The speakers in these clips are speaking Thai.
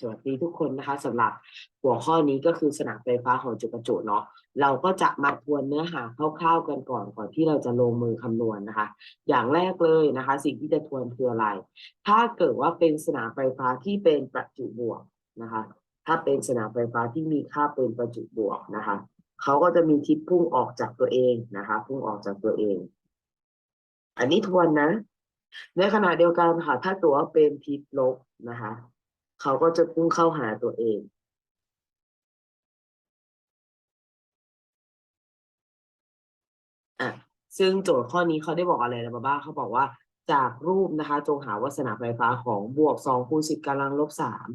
สวัสดีทุกคนนะคะสำหรับหัวข้อนี้ก็คือสนามไฟฟ้าของจุดประจุเนาะเราก็จะมาทวนเนื้อหาคร่าวๆกันก่อนก่อนที่เราจะลงมือคำนวณนะคะ อย่างแรกเลยนะคะ สิ่งที่จะทวนคืออะไร ถ้าเกิดว่าเป็นสนามไฟฟ้าที่เป็นประจุบวกนะคะ ถ้าเป็นสนามไฟฟ้าที่มีค่าเป็นประจุบวกนะคะเขาก็จะมีทิศพุ่งออกจากตัวเองนะคะ พุ่งออกจากตัวเอง อันนี้ทวนนะ ในขณะเดียวกันค่ะถ้าตัวเป็นทิศลบนะคะ เขาก็จะพุ่งเข้าหาตัวเอง อะ ซึ่งโจทย์ข้อนี้เขาได้บอกอะไรมาบ้างเขาบอกว่าจากรูปนะคะ จงหาวัสนาไฟฟ้าของบวกสองคูณสิบกำลังลบสาม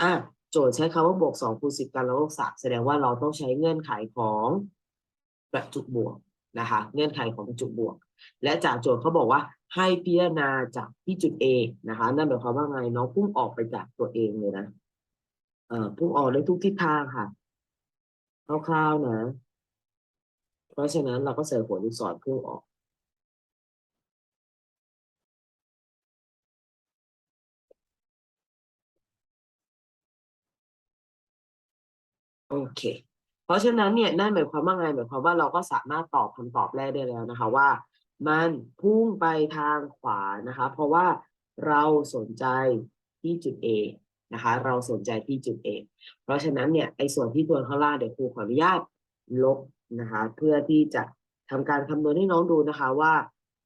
อะ โจทย์ใช้คำว่าบวกสองคูณสิบกำลังลบสามแสดงว่าเราต้องใช้เงื่อนไขของประจุบวกนะคะ เงื่อนไขของประจุบวก และจากโจทย์เขาบอกว่าให้พิจารณาจากที่จุด A นะคะ นั่นหมายความว่าไงน้องพุ่งออกไปจากตัวเองเลยนะเอ่อพุ่งออกได้ทุกทิศทางค่ะคร่าวๆนะ เพราะฉะนั้นเราก็ใส่หัวลูกศรพุ่งออกโอเค เพราะฉะนั้นเนี่ยนั่นหมายความว่าไงหมายความว่าเราก็สามารถตอบคำตอบแรกได้แล้วนะคะ ว่า มันพุ่งไปทางขวานะคะ เพราะว่าเราสนใจที่จุด A นะคะ เราสนใจที่จุด A เพราะฉะนั้นเนี่ยไอ้ส่วนที่ตัวข้างล่างเดี๋ยวครูขออนุญาตลบนะคะ เพื่อที่จะทำการคำนวณให้น้องดูนะคะว่า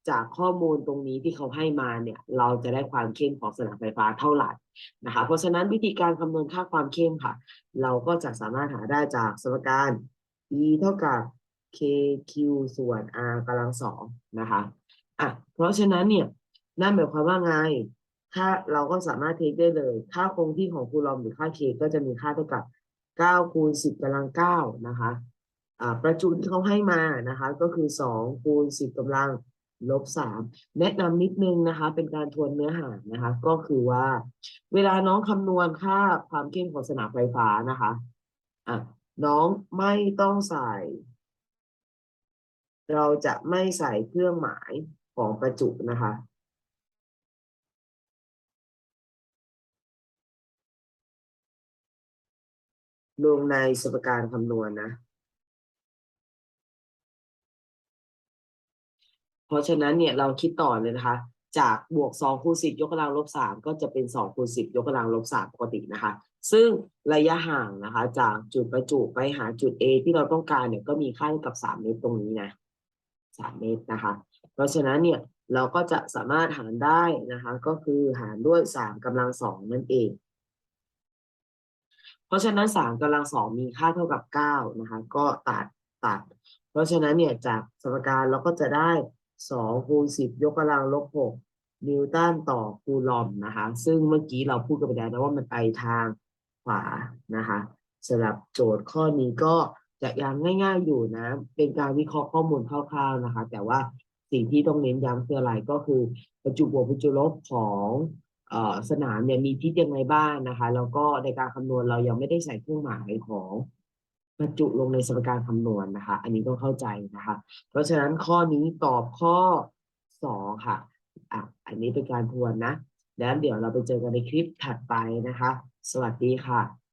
จากข้อมูลตรงนี้ที่เขาให้มาเนี่ย เราจะได้ความเข้มของสนามไฟฟ้าเท่าไหร่นะคะ เพราะฉะนั้นวิธีการคำนวณค่าความเข้มค่ะ เราก็จะสามารถหาได้จากสมการ E เท่ากับ KQ ส่วน R กำลังสองนะคะอะเพราะฉะนั้นเนี่ยนั่นหมายความว่าไง ค่าเราก็สามารถเทคได้เลย ค่าคงที่ของคูลอมหรือค่า K ก็จะมีค่าเท่ากับ 9 คูณ 10กำลัง 9 นะคะอ่าประจุที่เขาให้มานะคะ ก็คือ 2 คูณ 10กำลังลบ3แนะนำนิดนึงนะคะ เป็นการทวนเนื้อหานะคะ ก็คือว่า เวลาน้องคำนวณค่าความเข้มของสนามไฟฟ้านะคะอะน้องไม่ต้องใส่ เราจะไม่ใส่เครื่องหมายของประจุนะคะ ลงในสมการคำนวณนะ เพราะฉะนั้นเนี่ยเราคิดต่อเลยนะคะ จากบวก 2 คูณ 10 ยกกำลังลบ 3 ก็จะเป็น 2 คูณ 10 ยกกำลังลบ 3 ปกตินะคะ ซึ่งระยะห่างนะคะ จากจุดประจุไปหาจุด A ที่เราต้องการเนี่ยก็มีค่าเท่ากับ 3 เมตรตรงนี้นะ 3 เมตรนะคะ เพราะฉะนั้นเนี่ยเราก็จะสามารถหารได้นะคะ ก็คือหารด้วย 3กำลัง2นั่นเอง เพราะฉะนั้น 3กำลัง2มีค่าเท่ากับ 9 นะคะ ก็ตัดตัด เพราะฉะนั้นเนี่ยจากสมการเราก็จะได้ 2 คูณ 10 ยกกำลังลบ 6 นิวตันต่อคูลอมนะคะ ซึ่งเมื่อกี้เราพูดกันไปแล้วนะว่ามันไปทางขวานะคะสำหรับโจทย์ข้อนี้ก็ จะยังง่ายๆอยู่นะ เป็นการวิเคราะห์ข้อมูลคร่าวๆนะคะ แต่ว่าสิ่งที่ต้องเน้นย้ำคืออะไรก็คือประจุบวกประจุลบของอสนามเนี่ยมีทิศยังไงบ้างนะคะ แล้วก็ในการคำนวณเรายังไม่ได้ใส่เครื่องหมายของประจุลงในสมการคำนวณนะคะ อันนี้ต้องเข้าใจนะคะ เพราะฉะนั้นข้อนี้ตอบข้อสองค่ะอะ อันนี้เป็นการทวนนะ แล้วเดี๋ยวเราไปเจอกันในคลิปถัดไปนะคะ สวัสดีค่ะ